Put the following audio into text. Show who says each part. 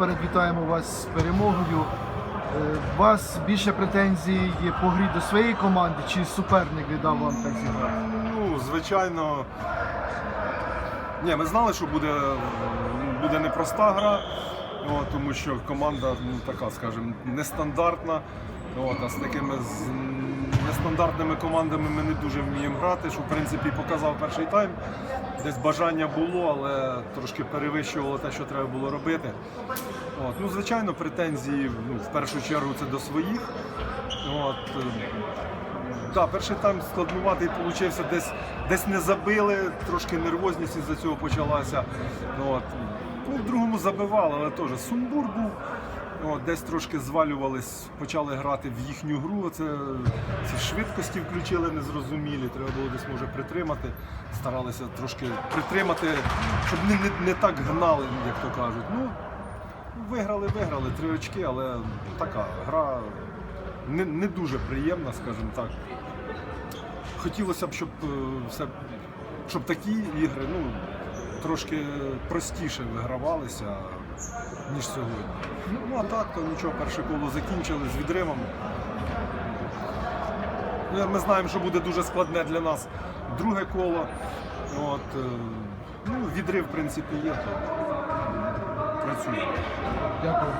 Speaker 1: насамперед вітаємо вас з перемогою. Е, У вас більше претензій є по грі до своєї команди, чи суперник не дав вам так зіграти?
Speaker 2: Ну, звичайно. Ні, ми знали, що буде, буде непроста гра, от, тому що команда ну, така, скажімо, нестандартна. От, а з такими з нестандартними командами ми не дуже вміємо грати, що в принципі показав перший тайм. Десь бажання було, але трошки перевищувало те, що треба було робити. От, ну, звичайно, претензії ну, в першу чергу це до своїх. От, е, так, перший тайм складнуватий получився, десь, десь не забили, трошки нервозність із-за цього почалася. От. Ну, в другому забивали, але теж сумбур був. От, десь трошки звалювались, почали грати в їхню гру. Це, ці швидкості включили незрозумілі. Треба було десь може притримати. Старалися трошки притримати, щоб не, не, не так гнали, як то кажуть. Ну, виграли, виграли три очки, але така гра не, не дуже приємна, скажімо так. Хотілося б, щоб е, все, щоб такі ігри ну, трошки простіше вигравалися, ніж сьогодні. Ну а так, то нічого, перше коло закінчили з відривами. Ну, Ми знаємо, що буде дуже складне для нас друге коло. От, е, ну, відрив, в принципі, є, то працюємо.
Speaker 1: Дякую.